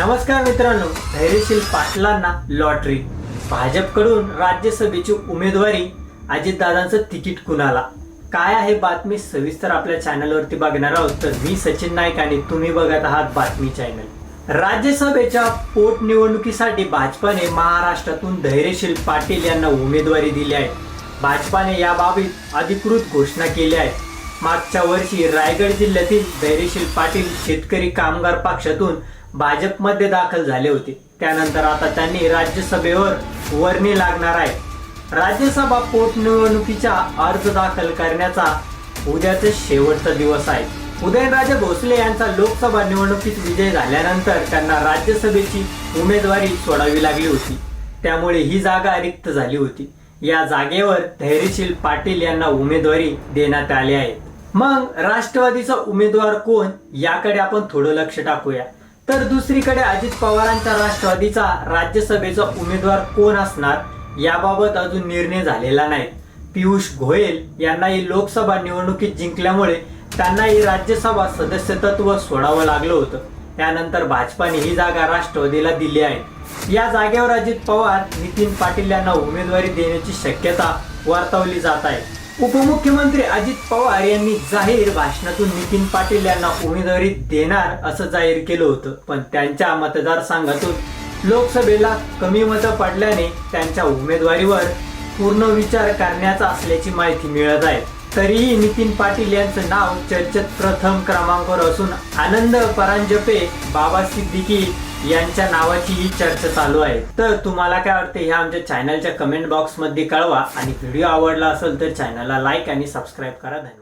नमस्कार मित्रांनो धैर्यशील पाटलांना लॉटरी भाजपकडून राज्यसभेची उमेदवारी अजितदादांचं तिकीट कुणाला? काय आहे बातमी? सविस्तर आपल्या चॅनलवरती बघणार आहोत. तर मी सचिन नाईक आणि तुम्ही बघत आहात बातमी चॅनल राज्यसभेच्या पोटनिवडणुकीसाठी भाजपाने महाराष्ट्रातून धैर्यशील पाटील यांना उमेदवारी दिली आहे. भाजपाने याबाबत अधिकृत घोषणा केली आहे मागच्या वर्षी रायगड जिल्ह्यातील धैर्यशील पाटील शेतकरी कामगार पक्षातून भाजपमध्ये दाखल झाले होते. त्यानंतर आता त्यांनी राज्यसभेवर वर्णी लागणार आहे. राज्यसभा पोटनिवडणुकीचा अर्ज दाखल करण्याचा उद्याचा शेवटचा दिवस आहे. उदयनराजे भोसले यांचा लोकसभा निवडणुकीत विजय झाल्यानंतर त्यांना राज्यसभेची उमेदवारी सोडावी लागली होती. त्यामुळे ही जागा रिक्त झाली होती. या जागेवर धैर्यशील पाटील यांना उमेदवारी देण्यात आली आहे. मग राष्ट्रवादीचा उमेदवार कोण? याकडे आपण थोडं लक्ष टाकूया. तर दुसरीकडे अजित पवारांच्या राष्ट्रवादीचा राज्यसभेचा उमेदवार कोण असणार याबाबत अजून निर्णय झालेला नाही. पियुष गोयल यांनाही लोकसभा निवडणुकीत जिंकल्यामुळे त्यांनाही राज्यसभा सदस्यत्व सोडावं लागलं होतं. त्यानंतर भाजपाने ही जागा राष्ट्रवादीला दिली आहे. या जागेवर अजित पवार नितीन पाटील यांना उमेदवारी देण्याची शक्यता वर्तवली जात आहे. उपमुख्यमंत्री अजित पवार यांनी जाहीर भाषणातून नितीन पाटील यांना उमेदवारी देणार असं जाहीर केलं होतं. पण त्यांच्या मतदारसंघातून लोकसभेला कमी मतं पडल्याने त्यांच्या उमेदवारीवर पूर्ण विचार करण्याचा असल्याची माहिती मिळत आहे. तरीही नितीन पाटील यांचं नाव चर्चेत प्रथम क्रमांकावर असून आनंद परांजपे बाबा सिद्दीकी यांच्या नावाची ही चर्चा चालू आहे. तर तुम्हाला काय वाटतं हे आमच्या चॅनलच्या कमेंट बॉक्समध्ये कळवा. आणि व्हिडिओ आवडला असेल तर चॅनलला लाईक आणि सबस्क्राईब करा. धन्यवाद.